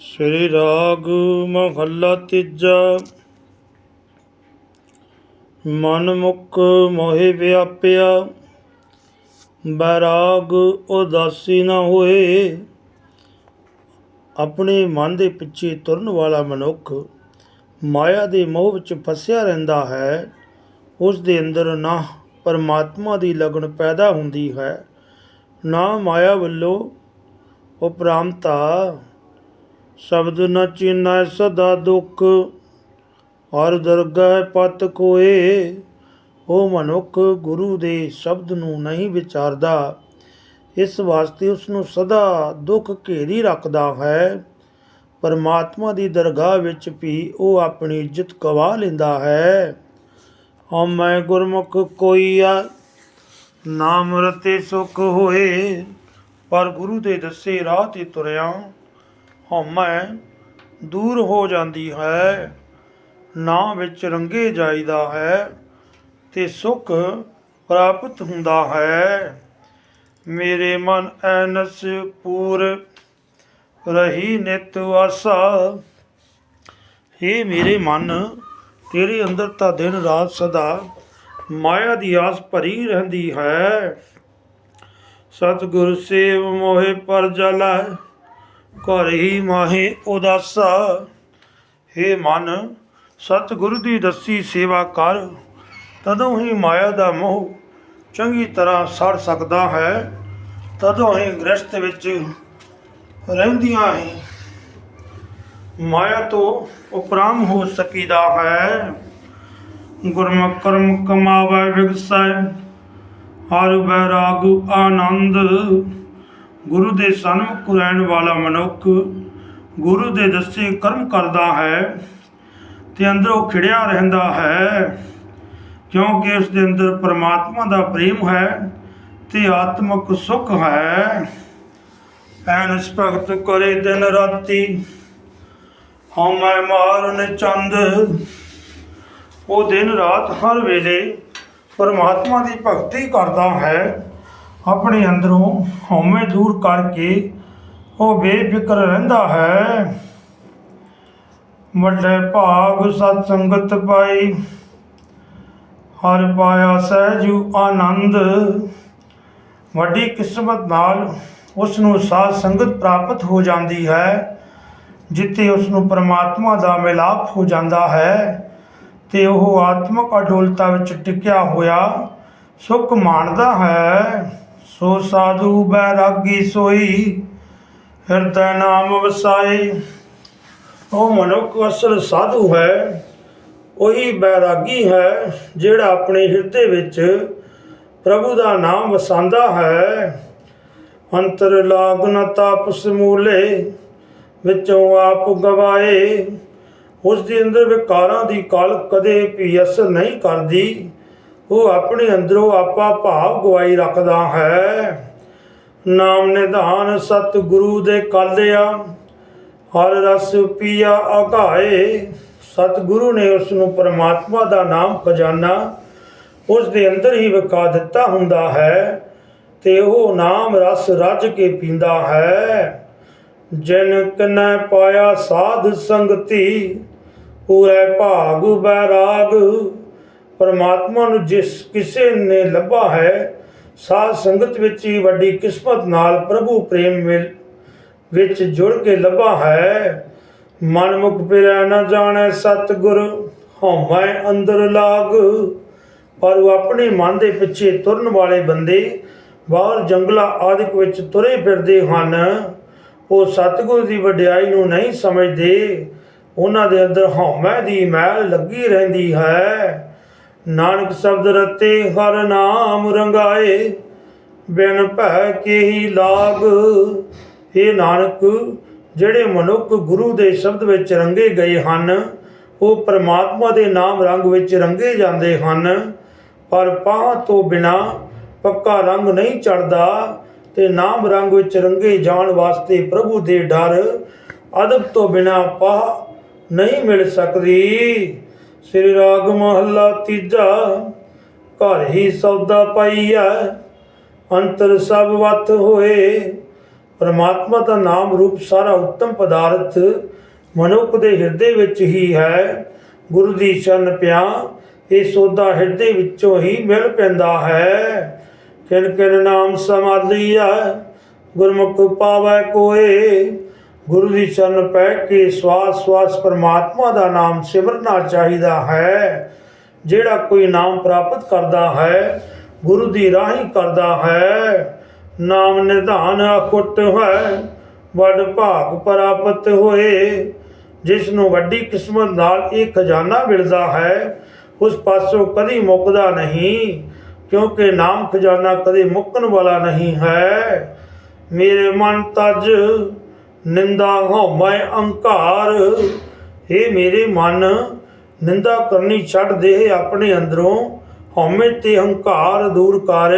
ਸ੍ਰੀ ਰਾਗ ਮਹੱਲਾ ਤੀਜਾ। ਮਨ ਮੁਖ ਮੋਹਿ ਵਿਆਪਿਆ, ਬੈਰਾਗ ਉਦਾਸੀ ਨਾ ਹੋਏ। ਆਪਣੇ ਮਨ ਦੇ ਪਿੱਛੇ ਤੁਰਨ ਵਾਲਾ ਮਨੁੱਖ ਮਾਇਆ ਦੇ ਮੋਹ ਵਿੱਚ ਫਸਿਆ ਰਹਿੰਦਾ ਹੈ। ਉਸ ਦੇ ਅੰਦਰ ਨਾ ਪਰਮਾਤਮਾ ਦੀ ਲਗਨ ਪੈਦਾ ਹੁੰਦੀ ਹੈ, ਨਾ ਮਾਇਆ ਵੱਲੋਂ ਉਪਰਾਮਤਾ ਸ਼ਬਦ ਨ ਚੀਨੈ ਸਦਾ ਦੁਖ, ਹਰ ਦਰਗਹਿ ਪਤ ਕੋਏ। ਉਹ ਮਨੁੱਖ, ਗੁਰੂ ਦੇ ਸ਼ਬਦ ਨੂੰ ਨਹੀਂ ਵਿਚਾਰਦਾ, ਇਸ ਵਾਸਤੇ ਉਸ ਨੂੰ ਸਦਾ ਦੁੱਖ ਘੇਰੀ ਰੱਖਦਾ ਹੈ। ਪਰਮਾਤਮਾ ਦੀ ਦਰਗਾਹ ਵਿੱਚ ਵੀ ਉਹ ਆਪਣੀ ਇੱਜ਼ਤ ਗਵਾ ਲੈਂਦਾ ਹੈ। ਹਉ ਮੈਂ ਗੁਰਮੁਖ ਕੋਈ ਆ, ਨਾਮ ਰਤੇ ਸੁਖ ਹੋਏ, ਪਰ ਗੁਰੂ ਦੇ ਦੱਸੇ ਰਾਹ ਤੇ ਤੁਰਿਆ। ਹਉਮੈ ਦੂਰ ਹੋ ਜਾਂਦੀ ਹੈ ਨਾਮ ਵਿੱਚ ਰੰਗੇ ਜਾਈਦਾ ਹੈ ਤੇ ਸੁਖ ਪ੍ਰਾਪਤ ਹੁੰਦਾ ਹੈ। ਮੇਰੇ ਮਨ ਐਨਸ ਪੂਰ ਰਹੀ ਨਿਤ ਆਸਾ। ਇਹ ਮੇਰੇ ਮਨ, ਤੇਰੇ ਅੰਦਰ ਤਾਂ ਦਿਨ ਰਾਤ ਸਦਾ ਮਾਇਆ ਦੀ ਆਸ ਭਰੀ ਰਹਿੰਦੀ ਹੈ। ਸਤਿਗੁਰ ਸੇਵ ਮੋਹਿ ਪਰ ਜਲੈ ਘਰ ਹੀ ਮਾਹੇ ਉਦਾਸਾ। ਹੇ ਮਨ, ਸਤਿਗੁਰੂ ਦੀ ਦੱਸੀ ਸੇਵਾ ਕਰ। ਤਦੋਂ ਹੀ ਮਾਇਆ ਦਾ ਮੋਹ ਚੰਗੀ ਤਰ੍ਹਾਂ ਸੜ ਸਕਦਾ ਹੈ। ਤਦੋਂ ਹੀ ਗ੍ਰਸਤ ਵਿੱਚ ਰਹਿੰਦੀਆਂ ਹੀ ਮਾਇਆ ਤੋਂ ਉਪਰਾਮ ਹੋ ਸਕੀਦਾ ਹੈ। ਗੁਰਮੁਖ ਕਰਮ ਕਮਾਵੇ ਵਿਗਸੈ, ਹਰ ਬੈਰਾਗ ਆਨੰਦ। ਗੁਰੂ ਦੇ ਸਨਮੁਖ ਰਹਿਣ ਵਾਲਾ ਮਨੁੱਖ ਗੁਰੂ ਦੇ ਦੱਸੇ ਕਰਮ ਕਰਦਾ ਹੈ ਤੇ ਅੰਦਰੋਂ ਖਿੜਿਆ ਰਹਿੰਦਾ ਹੈ, ਕਿਉਂਕਿ ਉਸ ਦੇ ਅੰਦਰ ਪਰਮਾਤਮਾ ਦਾ ਪ੍ਰੇਮ ਹੈ ਤੇ ਆਤਮਿਕ ਸੁਖ ਹੈ। ਐਨਸ ਭਗਤ ਕਰੇ ਦਿਨ ਰਾਤੀ ਹਉਮੈ ਮਾਰਨ ਚੰਦ। ਉਹ ਦਿਨ ਰਾਤ ਹਰ ਵੇਲੇ ਪਰਮਾਤਮਾ ਦੀ ਭਗਤੀ ਕਰਦਾ ਹੈ। ਆਪਣੇ ਅੰਦਰੋਂ ਹਉਮੈ ਦੂਰ ਕਰਕੇ ਉਹ ਬੇਫਿਕਰ ਰਹਿੰਦਾ ਹੈ। ਵੱਡੇ ਭਾਗ ਸਤ ਸੰਗਤ ਪਾਈ, ਹਰ ਪਾਇਆ ਸਹਿਜੂ ਆਨੰਦ। ਵੱਡੀ ਕਿਸਮਤ ਨਾਲ ਉਸ ਨੂੰ ਸਾਧ ਸੰਗਤ ਪ੍ਰਾਪਤ ਹੋ ਜਾਂਦੀ ਹੈ, ਜਿੱਥੇ ਉਸ ਨੂੰ ਪਰਮਾਤਮਾ ਦਾ ਮਿਲਾਪ ਹੋ ਜਾਂਦਾ ਹੈ, ਤੇ ਉਹ ਆਤਮਿਕ ਅਡੋਲਤਾ ਵਿੱਚ ਟਿਕਿਆ ਹੋਇਆ ਸੁਖ ਮਾਣਦਾ ਹੈ। ਸੋ ਸਾਧੂ ਬੈਰਾਗੀ ਸੋਈ ਹਿਰਦੈ ਨਾਮ ਵਸਾਏ। ਉਹ ਮਨੁੱਖ ਅਸਲ ਸਾਧੂ ਹੈ, ਉਹੀ ਬੈਰਾਗੀ ਹੈ, ਜਿਹੜਾ ਆਪਣੇ ਹਿਰਦੇ ਵਿੱਚ ਪ੍ਰਭੂ ਦਾ ਨਾਮ ਵਸਾਉਂਦਾ ਹੈ। ਅੰਤਰ ਲਾਗ ਨ ਤਾਪਸ ਮੂਲੇ, ਵਿੱਚੋਂ ਆਪ ਗਵਾਏ। ਉਸ ਦੇ ਅੰਦਰ ਵਿਕਾਰਾਂ ਦੀ ਕਲ ਕਦੇ ਵੀ ਅਸਰ ਨਹੀਂ ਕਰਦੀ। ਉਹ ਆਪਣੇ ਅੰਦਰੋਂ ਆਪਾ ਭਾਵ ਗਵਾਈ ਰੱਖਦਾ ਹੈ। ਨਾਮ ਨਿਧਾਨ ਸਤ ਗੁਰੂ ਦੇ ਕਾਲਿਆ ਹਰ ਰਸ ਪੀਆ ਅਘਾਏ ਸਤ ਗੁਰੂ ਨੇ ਉਸ ਨੂੰ ਪਰਮਾਤਮਾ ਦਾ ਨਾਮ ਖਜ਼ਾਨਾ ਉਸ ਦੇ ਅੰਦਰ ਹੀ ਵਿਕਾ ਦਿੱਤਾ ਹੁੰਦਾ ਹੈ ਤੇ ਉਹ ਨਾਮ ਰਸ ਰੱਜ ਕੇ ਪੀਂਦਾ ਹੈ। ਜਿਨ ਕਨੈ ਪਾਇਆ ਸਾਧ ਸੰਗਤੀ, ਪੂਰੇ ਭਾਗ ਬੈਰਾਗ। ਪਰਮਾਤਮਾ ਨੂੰ ਜਿਸ ਕਿਸੇ ਨੇ ਲੱਭਾ ਹੈ, ਸਾਧ ਸੰਗਤ ਵਿੱਚ ਹੀ ਵੱਡੀ ਕਿਸਮਤ ਨਾਲ ਪ੍ਰਭੂ ਪ੍ਰੇਮ ਵਿੱਚ ਜੁੜ ਕੇ ਲੱਭਾ ਹੈ। ਮਨ ਮੁਖ ਫਿਰੈ ਨਾ ਜਾਣੈ ਸਤਿਗੁਰ ਹਉਮੈ ਅੰਦਰ ਲਾਗ। ਪਰ ਉਹ ਆਪਣੇ ਮਨ ਦੇ ਪਿੱਛੇ ਤੁਰਨ ਵਾਲੇ ਬੰਦੇ ਬਾਹਰ ਜੰਗਲਾਂ ਆਦਿਕ ਵਿੱਚ ਤੁਰੇ ਫਿਰਦੇ ਹਨ। ਉਹ ਸਤਿਗੁਰ ਦੀ ਵਡਿਆਈ ਨੂੰ ਨਹੀਂ ਸਮਝਦੇ। ਉਹਨਾਂ ਦੇ ਅੰਦਰ ਹਉਮੈ ਦੀ ਮੈਲ ਲੱਗੀ ਰਹਿੰਦੀ ਹੈ। ਨਾਨਕ ਸ਼ਬਦ ਰਤੇ ਹਰ ਨਾਮ ਰੰਗਾਏ, ਬਿਨ ਭੈ ਕੇ ਲਾਗ। ਇਹ ਨਾਨਕ, ਜਿਹੜੇ ਮਨੁੱਖ ਗੁਰੂ ਦੇ ਸ਼ਬਦ ਵਿੱਚ ਰੰਗੇ ਗਏ ਹਨ, ਉਹ ਪਰਮਾਤਮਾ ਦੇ ਨਾਮ ਰੰਗ ਵਿੱਚ ਰੰਗੇ ਜਾਂਦੇ ਹਨ। ਪਰ ਪਾਹ ਤੋਂ ਬਿਨਾ ਪੱਕਾ ਰੰਗ ਨਹੀਂ ਚੜਦਾ ਤੇ ਨਾਮ ਰੰਗ ਵਿੱਚ ਰੰਗੇ ਜਾਣ ਵਾਸਤੇ ਪ੍ਰਭੂ ਦੇ ਡਰ ਅਦਬ ਤੋਂ ਬਿਨਾ ਪਾਹ ਨਹੀਂ ਮਿਲ ਸਕਦੀ। ਸ੍ਰੀ ਰਾਗ ਮਹੱਲਾ ਤੀਜਾ, ਘਰ ਹੀ ਸੌਦਾ ਪਾਈਆ ਅੰਤਰ ਸਭ ਵਤ ਹੋਏ। ਪਰਮਾਤਮਾ ਦਾ ਨਾਮ ਰੂਪ ਸਾਰਾ ਉੱਤਮ ਪਦਾਰਥ ਮਨੁੱਖ ਦੇ ਹਿਰਦੇ ਵਿੱਚ ਹੀ ਹੈ। ਗੁਰੂ ਦੀ ਸ਼ਰਨ ਪਿਆ, ਇਹ ਸੌਦਾ ਹਿਰਦੇ ਵਿੱਚੋਂ ਹੀ ਮਿਲ ਪੈਂਦਾ ਹੈ। ਕਿਨ ਕਿਨ ਨਾਮ ਸਮਾਲੀਆ ਗੁਰਮੁਖ ਪਾਵੈ ਕੋਏ ਗੁਰੂ ਦੀ ਸ਼ਰਨ ਪੈ ਕੇ ਸਵਾਸ ਸਵਾਸ ਪਰਮਾਤਮਾ ਦਾ ਨਾਮ ਸਿਮਰਨਾ ਚਾਹੀਦਾ ਹੈ, ਜਿਹੜਾ ਕੋਈ ਨਾਮ ਪ੍ਰਾਪਤ ਕਰਦਾ ਹੈ, ਗੁਰੂ ਦੀ ਰਾਹੀਂ ਕਰਦਾ ਹੈ। ਨਾਮ ਨਿਧਾਨ ਅਕੁੱਟ ਹੈ ਵੱਡ ਭਾਗ ਪ੍ਰਾਪਤ ਹੋਏ ਜਿਸ ਨੂੰ ਵੱਡੀ ਕਿਸਮਤ ਨਾਲ ਇਹ ਖਜ਼ਾਨਾ ਮਿਲਦਾ ਹੈ, ਉਸ ਪਾਸੋਂ ਕਦੀ ਮੁੱਕਦਾ ਨਹੀਂ, ਕਿਉਂਕਿ ਨਾਮ ਖਜ਼ਾਨਾ ਕਦੇ ਮੁੱਕਣ ਵਾਲਾ ਨਹੀਂ ਹੈ। ਮੇਰੇ ਮਨ ਤਜ ਨਿੰਦਾ ਹਉਮੈ ਅਹੰਕਾਰ ਇਹ ਮੇਰੇ ਮਨ, ਨਿੰਦਾ ਕਰਨੀ ਛੱਡ ਦੇ ਆਪਣੇ ਅੰਦਰੋਂ। ਹਉਮੈ ਤੇ ਹੰਕਾਰ ਦੂਰ ਕਰ।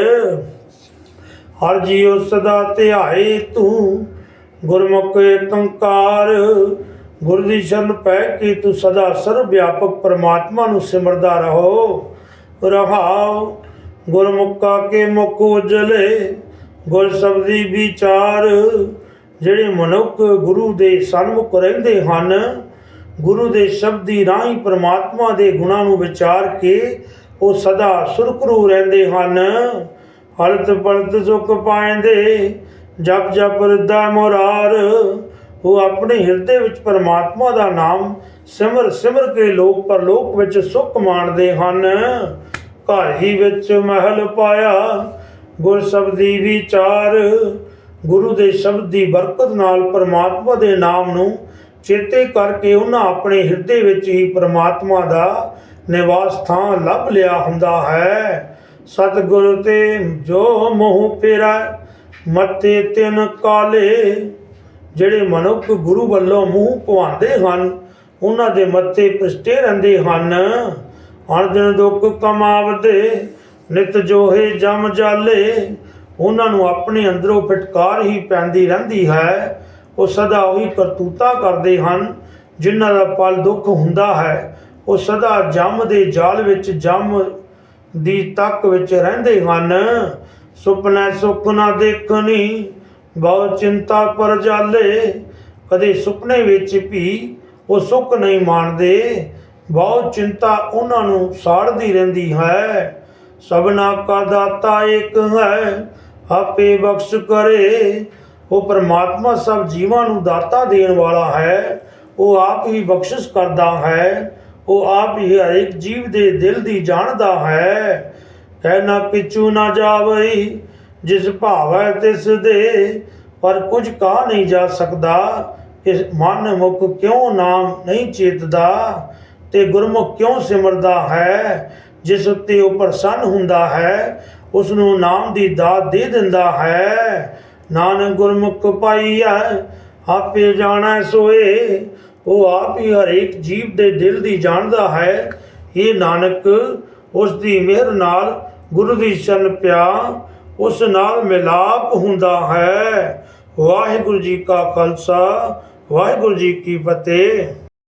ਹਰ ਜੀਉ ਸਦਾ ਧਿਆਏ ਤੂੰ, ਗੁਰਮੁਖ ਏਕੰਕਾਰ। ਗੁਰ ਦੀ ਸ਼ਰਨ ਪੈ ਕੇ ਤੂੰ ਸਦਾ ਸਰਵ ਵਿਆਪਕ ਪਰਮਾਤਮਾ ਨੂੰ ਸਿਮਰਦਾ ਰਹੋ। ਰਹਾਉ, ਗੁਰਮੁਖਾ ਕੇ ਮੁਖ ਉਜਲੇ। ਗੁਰ ਸ਼ਬਦੀ ਵਿਚਾਰ ਜਿਹੜੇ ਮਨੁੱਖ ਗੁਰੂ ਦੇ ਸਨਮੁਖ ਰਹਿੰਦੇ ਹਨ, ਗੁਰੂ ਦੇ ਸ਼ਬਦੀ ਰਾਹੀਂ ਪਰਮਾਤਮਾ ਦੇ ਗੁਣਾਂ ਨੂੰ ਵਿਚਾਰ ਕੇ ਉਹ ਸਦਾ ਸੁਰਖਰੂ ਰਹਿੰਦੇ ਹਨ। ਹਲਤ ਪਲਤ ਸੁਖ ਪਾਇੰਦੇ, ਜਪ ਜਪ ਰਿਦਾ ਮੁਰਾਰ। ਉਹ ਆਪਣੇ ਹਿਰਦੇ ਵਿੱਚ ਪਰਮਾਤਮਾ ਦਾ ਨਾਮ ਸਿਮਰ ਸਿਮਰ ਕੇ ਲੋਕ ਪਰਲੋਕ ਵਿੱਚ ਸੁਖ ਮਾਣਦੇ ਹਨ। ਘਰ ਹੀ ਵਿੱਚ ਮਹਿਲ ਪਾਇਆ, ਗੁਰ ਸ਼ਬਦੀ ਵਿਚਾਰ। ਗੁਰੂ ਦੇ ਸ਼ਬਦ ਦੀ ਬਰਕਤ ਨਾਲ ਪਰਮਾਤਮਾ ਦੇ ਨਾਮ ਨੂੰ ਚੇਤੇ ਕਰਕੇ ਉਹਨਾਂ ਆਪਣੇ ਹਿਰਦੇ ਵਿੱਚ ਹੀ ਪਰਮਾਤਮਾ ਦਾ ਨਿਵਾਸ ਥਾਂ ਲੱਭ ਲਿਆ ਹੁੰਦਾ ਹੈ। ਸਤਿਗੁਰ ਤੇ ਜੋ ਮੋਹ ਫੇਰਾ ਮੱਤੇ ਤਿਨ ਕਾਲੇ, ਜਿਹੜੇ ਮਨੁੱਖ ਗੁਰੂ ਵੱਲੋਂ ਮੂੰਹ ਪਵਾਉਂਦੇ ਹਨ, ਉਹਨਾਂ ਦੇ ਮੱਥੇ ਪ੍ਰਿਸ਼ਟੇ ਰਹਿੰਦੇ ਹਨ। ਹਰ ਦਿਨ ਦੁੱਖ ਕਮਾਵਦੇ, ਨਿਤ ਜੋਹੇ ਜਮ ਜਾਲੇ ਉਹਨਾਂ ਨੂੰ ਆਪਣੇ ਅੰਦਰੋਂ ਫਟਕਾਰ ਹੀ ਪੈਂਦੀ ਰਹਿੰਦੀ ਹੈ। ਉਹ ਸਦਾ ਉਹੀ ਕਰਤੂਤਾ ਕਰਦੇ ਹਨ, ਜਿਨ੍ਹਾਂ ਦਾ ਪਲ ਦੁੱਖ ਹੁੰਦਾ ਹੈ। ਉਹ ਸਦਾ ਜਮ ਦੇ ਜਾਲ ਵਿੱਚ, ਜਮ ਦੀ ਤੱਕ ਵਿੱਚ ਰਹਿੰਦੇ ਹਨ। ਸੁਪਨੇ ਸੁੱਖ ਨਾ ਦੇਖਣੀ, ਬਹੁਤ ਚਿੰਤਾ ਪਰ ਜਾਲੇ। ਕਦੇ ਸੁਪਨੇ ਵਿੱਚ ਵੀ ਉਹ ਸੁੱਖ ਨਹੀਂ ਮਾਣਦੇ। ਬਹੁਤ ਚਿੰਤਾ ਉਹਨਾਂ ਨੂੰ ਸਾੜਦੀ ਰਹਿੰਦੀ ਹੈ। ਸਭਨਾ ਕਾ ਦਾਤਾ ਇੱਕ ਹੈ ਆਪੇ ਬਖਸ਼ ਕਰੇ। ਉਹ ਪਰਮਾਤਮਾ ਸਭ ਜੀਵਾਂ ਨੂੰ ਦਾਤਾ ਦੇਣ ਵਾਲਾ ਹੈ। ਉਹ ਆਪ ਹੀ ਬਖਸ਼ਿਸ਼ ਕਰਦਾ ਹੈ। ਉਹ ਆਪ ਹੀ ਹਰੇਕ ਜੀਵ ਦੇ ਦਿਲ ਦੀ ਜਾਣਦਾ ਹੈ। ਕਹਿਣਾ ਪਿਛੂ ਨਾ ਜਾਵਈ, ਜਿਸ ਭਾਵੈ ਤਿਸ ਦੇ, ਪਰ ਕੁਝ ਕਾ ਨਹੀਂ ਜਾ ਸਕਦਾ। ਇਸ ਮਨ ਮੁਖ ਕਿਉਂ ਨਾਮ ਨਹੀਂ ਚੇਤਦਾ? ਤੇ ਗੁਰਮੁਖ ਕਿਉਂ ਸਿਮਰਦਾ ਹੈ? ਜਿਸ ਉੱਤੇ ਉਹ ਪ੍ਰਸੰਨ ਹੁੰਦਾ ਹੈ ਉਸ ਨੂੰ ਨਾਮ ਦੀ ਦਾਤ ਦੇ ਦਿੰਦਾ ਹੈ। ਨਾਨਕ ਗੁਰਮੁਖ ਪਾਈਐ, ਆਪੇ ਜਾਣਾ ਸੋਏ। ਉਹ ਆਪ ਹੀ ਹਰੇਕ ਜੀਵ ਦੇ ਦਿਲ ਦੀ ਜਾਣਦਾ ਹੈ। ਇਹ ਨਾਨਕ ਉਸ ਦੀ ਮਿਹਰ ਨਾਲ ਗੁਰੂ ਦੀ ਸ਼ਰਨ ਪਿਆ। ਉਸ ਨਾਲ ਮਿਲਾਪ ਹੁੰਦਾ ਹੈ। ਵਾਹਿਗੁਰੂ ਜੀ ਕਾ ਖਾਲਸਾ, ਵਾਹਿਗੁਰੂ ਜੀ ਕੀ ਫਤਿਹ।